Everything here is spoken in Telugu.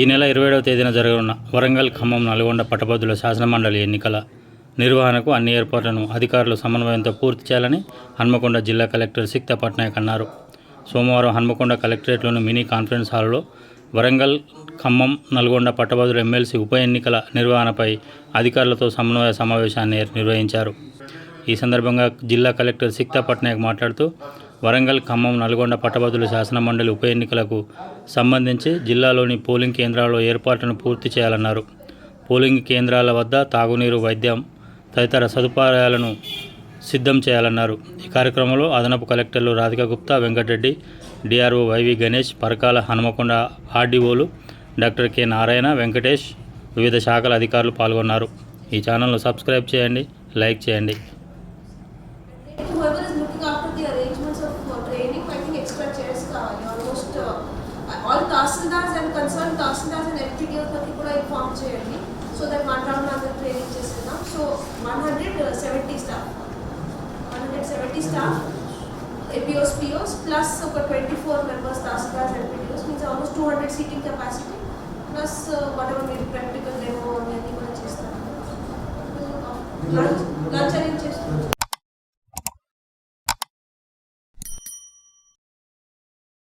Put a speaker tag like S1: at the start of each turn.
S1: ఈ నెల ఇరవై ఏడవ తేదీన జరగనున్న వరంగల్ ఖమ్మం నల్గొండ పట్టభద్రుల శాసనమండలి ఎన్నికల నిర్వహణకు అన్ని ఏర్పాట్లను అధికారులు సమన్వయంతో పూర్తి చేయాలని హన్మకొండ జిల్లా కలెక్టర్ సిక్తా పట్నాయక్ అన్నారు. సోమవారం హన్మకొండ కలెక్టరేట్లోని మినీ కాన్ఫరెన్స్ హాల్లో వరంగల్ ఖమ్మం నల్గొండ పట్టభద్రుల ఎమ్మెల్సీ ఉప ఎన్నికల నిర్వహణపై అధికారులతో సమన్వయ సమావేశాన్ని నిర్వహించారు. ఈ సందర్భంగా జిల్లా కలెక్టర్ సిక్తా పట్నాయక్ మాట్లాడుతూ వరంగల్ ఖమ్మం నల్గొండ పట్టభద్రుల శాసనమండలి ఉప ఎన్నికలకు సంబంధించి జిల్లాలోని పోలింగ్ కేంద్రాల్లో ఏర్పాట్లను పూర్తి చేయాలన్నారు. పోలింగ్ కేంద్రాల వద్ద తాగునీరు వైద్యం తదితర సదుపాయాలను సిద్ధం చేయాలన్నారు. ఈ కార్యక్రమంలో అదనపు కలెక్టర్లు రాధిక గుప్తా వెంకటరెడ్డి డిఆర్ఓ వైవి గణేష్ పరకాల హనుమకొండ ఆర్డీఓలు డాక్టర్ కె నారాయణ వెంకటేష్ వివిధ శాఖల అధికారులు పాల్గొన్నారు. ఈ ఛానల్ను సబ్స్క్రైబ్ చేయండి లైక్ చేయండి.
S2: Whoever arrangements of training I think extra chairs కావాలి almost all tahsildars and concern tahsildars and MPDO కూడా ఇన్ఫార్మ్ చేయండి సో దట్ వన్ రౌండ్ అందరూ ట్రైనింగ్ చేస్తున్నాం so one hundred seventy staff one hundred seventy staff APOs POs plus ఒక twenty four members tahsildars and MPDOs means almost two hundred seating capacity plus whatever మీరు ప్రాక్టికల్ డెమో అన్ని కూడా చేస్తాను లంచ్ అరేంజ్